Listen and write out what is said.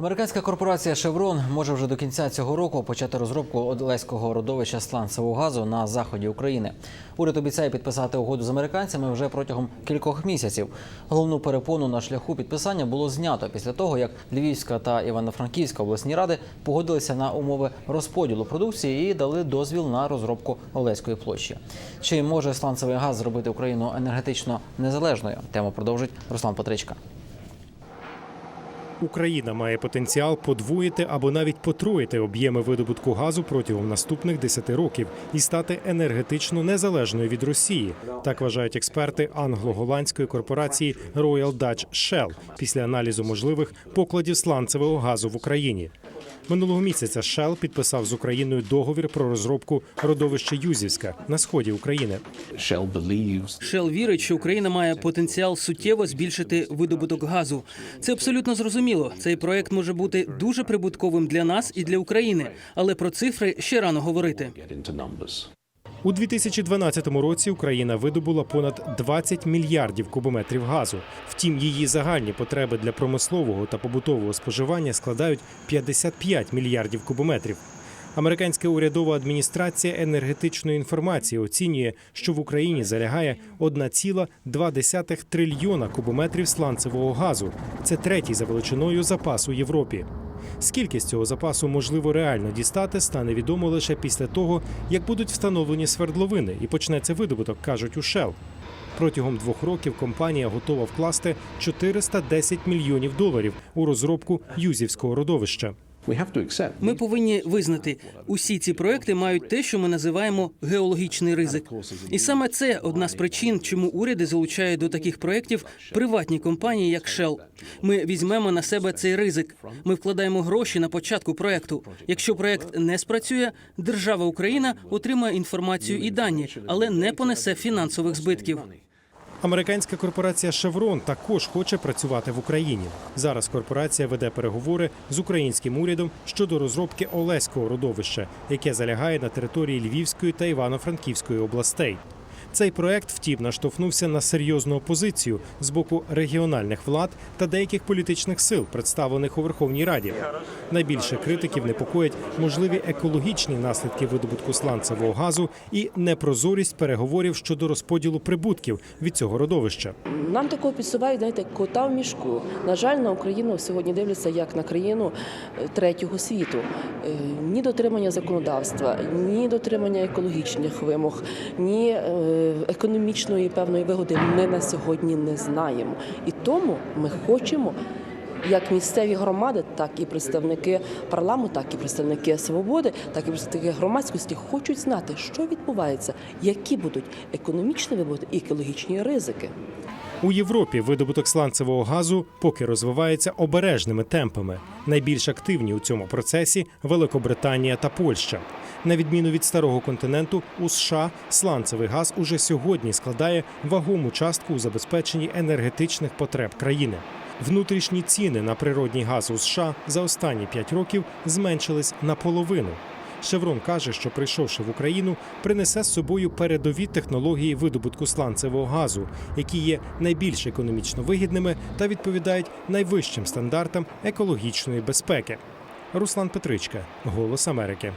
Американська корпорація Chevron може вже до кінця цього року почати розробку Одеського родовища сланцевого газу на заході України. Уряд обіцяє підписати угоду з американцями вже протягом кількох місяців. Головну перепону на шляху підписання було знято після того, як Львівська та Івано-Франківська обласні ради погодилися на умови розподілу продукції і дали дозвіл на розробку Олеської площі. Чи може сланцевий газ зробити Україну енергетично незалежною? Тему продовжить Руслан Петричка. Україна має потенціал подвоїти або навіть потроїти об'єми видобутку газу протягом наступних 10 років і стати енергетично незалежною від Росії. Так вважають експерти англо-голландської корпорації Royal Dutch Shell після аналізу можливих покладів сланцевого газу в Україні. Минулого місяця Shell підписав з Україною договір про розробку родовища Юзівська на сході України. Shell Шел вірить, що Україна має потенціал суттєво збільшити видобуток газу. Це абсолютно зрозуміло. Цей проект може бути дуже прибутковим для нас і для України, але про цифри ще рано говорити. У 2012 році Україна видобула понад 20 мільярдів кубометрів газу. Втім, її загальні потреби для промислового та побутового споживання складають 55 мільярдів кубометрів. Американська урядова адміністрація енергетичної інформації оцінює, що в Україні залягає 1,2 трильйона кубометрів сланцевого газу. Це третій за величиною запас у Європі. Скільки з цього запасу можливо реально дістати, стане відомо лише після того, як будуть встановлені свердловини і почнеться видобуток, кажуть у Shell. Протягом двох років компанія готова вкласти 410 мільйонів доларів у розробку юзівського родовища. Ми повинні визнати, усі ці проекти мають те, що ми називаємо геологічний ризик. І саме це одна з причин, чому уряди залучають до таких проєктів приватні компанії, як Shell. Ми візьмемо на себе цей ризик. Ми вкладаємо гроші на початку проекту. Якщо проект не спрацює, держава Україна отримає інформацію і дані, але не понесе фінансових збитків. Американська корпорація Шеврон також хоче працювати в Україні. Зараз корпорація веде переговори з українським урядом щодо розробки Олеського родовища, яке залягає на території Львівської та Івано-Франківської областей. Цей проект, втім, наштовхнувся на серйозну опозицію з боку регіональних влад та деяких політичних сил, представлених у Верховній Раді. Найбільше критиків непокоять можливі екологічні наслідки видобутку сланцевого газу і непрозорість переговорів щодо розподілу прибутків від цього родовища. Нам такого підсувають, знаєте, кота в мішку. На жаль, на Україну сьогодні дивляться як на країну е, третього світу. Е, Ні дотримання законодавства, ні дотримання екологічних вимог, ні е, економічної певної вигоди ми на сьогодні не знаємо. І тому ми хочемо. Як місцеві громади, так і представники парламенту, так і представники свободи, так і представники громадськості хочуть знати, що відбувається, які будуть економічні вибути і екологічні ризики. У Європі видобуток сланцевого газу поки розвивається обережними темпами. Найбільш активні у цьому процесі Великобританія та Польща. На відміну від старого континенту, у США сланцевий газ уже сьогодні складає вагому частку у забезпеченні енергетичних потреб країни. Внутрішні ціни на природній газ у США за останні 5 років зменшились наполовину. Шеврон каже, що прийшовши в Україну, принесе з собою передові технології видобутку сланцевого газу, які є найбільш економічно вигідними та відповідають найвищим стандартам екологічної безпеки. Руслан Петричка, Голос Америки.